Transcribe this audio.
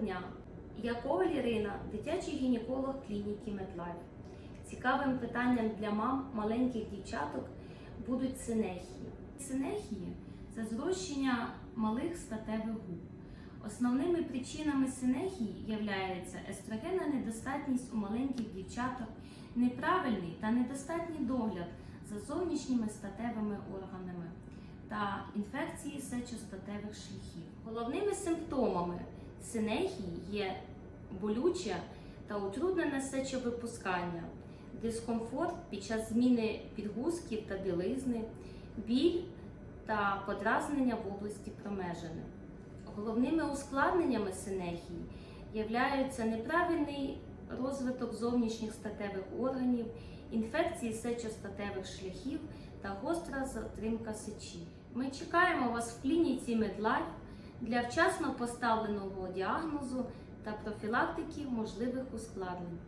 дня! Я Коваль Ірина, дитячий гінеколог клініки MedLife. Цікавим питанням для мам маленьких дівчаток будуть синехії. Синехії це зрощення малих статевих губ. Основними причинами синехії являються естрогенна недостатність у маленьких дівчаток, неправильний та недостатній догляд за зовнішніми статевими органами та інфекції сечостатевих шляхів. Головними симптомами синехії є болюче та утруднене сечовипускання, дискомфорт під час зміни підгузків та білизни, біль та подразнення в області промежини. Головними ускладненнями синехії являються неправильний розвиток зовнішніх статевих органів, інфекції сечостатевих шляхів та гостра затримка сечі. Ми чекаємо вас в клініці MedLife для вчасно поставленого діагнозу та профілактики можливих ускладнень.